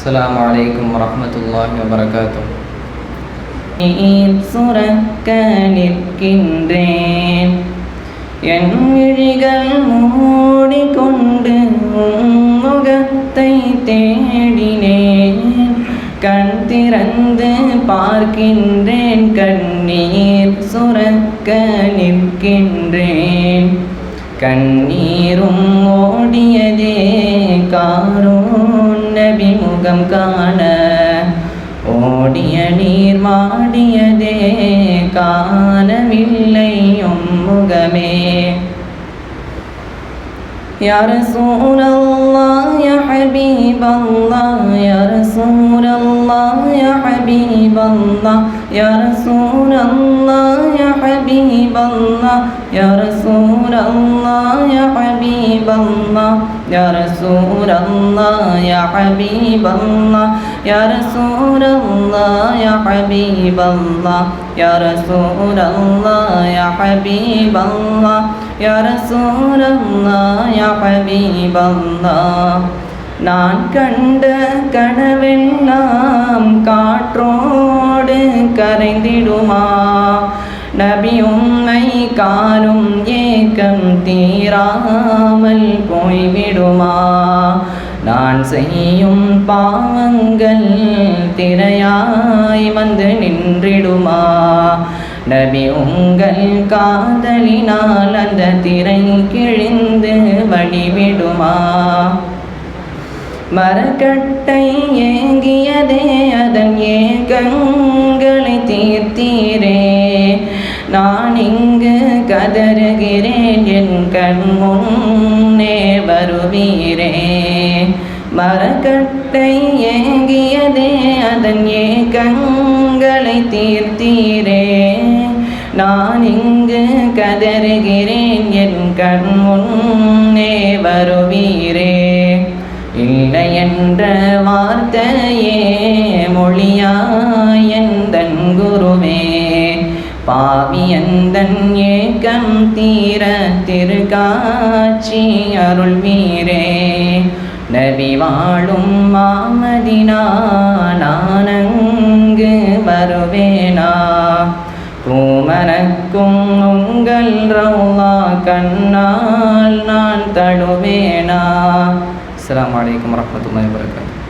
السلام عليكم ورحمة الله وبركاته சுரக்க நிற்கின்றேன் என் விழிகள் மூடிக்கொண்டு உன் முகத்தை தேடினேன் கண் திறந்து பார்க்கின்றேன் கண்ணீர் சுரக்க நிற்கின்றேன் கண்ணீரும் ஓடியதே காரோன் நபி முகம் காண ஓடிய நீர் மாடியதே காணவில்லை உம் முகமே يا رسول الله يا حبيب الله يا رسول الله يا حبيب الله يا رسول الله يا حبيب الله يا رسول الله يا حبيب الله يا رسول الله يا حبيب الله يا رسول الله يا حبيب الله يا رسول الله يا حبيب الله يا رسول الله يا حبيب الله நான் கண்ட கனவெல்லாம் காற்றோடு கரைந்திடுமா நபி காலும் ஏக்கம் தீராமல் போய்விடுமா? நான் செய்யும் பாவங்கள் திரையாய் வந்து நின்றிடுமா? நபி உங்கள் காதலினால் அந்த திரை கிழிந்து வழிவிடுமா மரக்கட்டை ஏங்கியதே அதன் ஏகங்களை தீர்த்தீரே. நான் இங்கு கதறுகிறேன் என் கண் முன்னே வருவீரே. மரக்கட்டை ஏங்கியதே அதன் ஏகங்களை தீர்த்தீரே. நான் இங்கு கதறுகிறேன் என் கண் முன்னே வருவீரே. இல்லை என்ற வார்த்தையே பாவியந்தன் ஏக்கம் தீர திருக்காட்சி அருள் வீரே நபி வாழும் மாமதினா நானங்கு வருவேனா. பூமனக்கும் உங்கள் ரவுலா கண்ணால் நான் தழுவேனா. அஸ்லாம் வலைக்கம் வரமத்துல்லாய் வரகாத்து